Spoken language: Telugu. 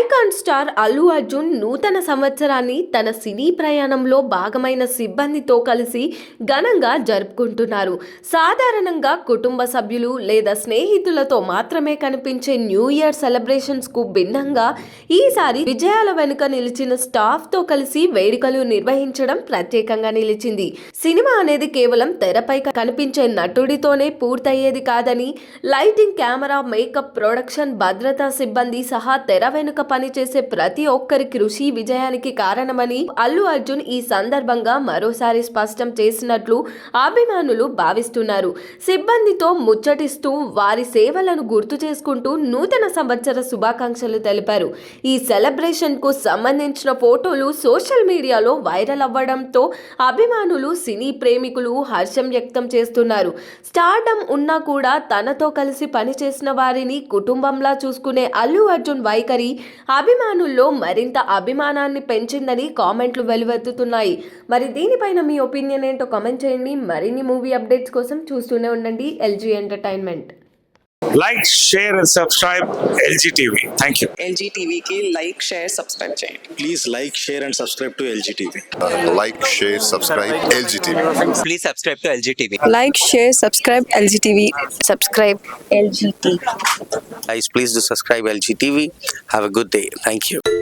ఐకాన్ స్టార్ అల్లు అర్జున్ నూతన సంవత్సరాన్ని తన సినీ ప్రయాణంలో భాగమైన సిబ్బందితో కలిసి ఘనంగా జరుపుకుంటున్నారు. సాధారణంగా కుటుంబ సభ్యులు లేదా స్నేహితులతో మాత్రమే కనిపించే న్యూ ఇయర్ సెలబ్రేషన్స్కు భిన్నంగా ఈసారి విజయాల వెనుక నిలిచిన స్టాఫ్తో కలిసి వేడుకలు నిర్వహించడం ప్రత్యేకంగా నిలిచింది. సినిమా అనేది కేవలం తెరపై కనిపించే నటుడితోనే పూర్తయ్యేది కాదని లైటింగ్ కెమెరా మేకప్ ప్రొడక్షన్ భద్రతా సిబ్బంది సహా తెర వెనుక పనిచేసే ప్రతి ఒక్కరి కృషి విజయానికి కారణమని అల్లు అర్జున్ ఈ సందర్భంగా మరోసారి స్పష్టం చేసినట్లు అభిమానులు భావిస్తున్నారు. సిబ్బందితో ముచ్చటిస్తూ వారి సేవలను గుర్తు చేసుకుంటూ నూతన సంవత్సర శుభాకాంక్షలు తెలిపారు. ఈ సెలబ్రేషన్కు సంబంధించిన ఫోటోలు సోషల్ మీడియాలో వైరల్ అవ్వడంతో అభిమానులు సినీ ప్రేమికులు హర్షం వ్యక్తం చేస్తున్నారు. స్టార్డమ్ ఉన్నా కూడా తనతో కలిసి పనిచేసిన వారిని కుటుంబంలా చూసుకునే అల్లు అర్జున్ వైఖరి అభిమానుల్లో మరింత అభిమానాన్ని పెంచిందని కామెంట్లు వెలువెత్తుతున్నాయి. మరి దీనిపైన మీ ఒపీనియన్ ఏంటో కామెంట్ చేయండి. మరిన్ని మూవీ అప్డేట్స్ కోసం చూస్తూనే ఉండండి. LG entertainment. Like share and subscribe L G TV thank you L G TV की लाइक शेयर सब्सक्राइब चाहिए please like share and subscribe to L G TV like share subscribe L G TV please subscribe to L G TV like share subscribe L G TV subscribe L G TV please do subscribe L G TV have a good day thank you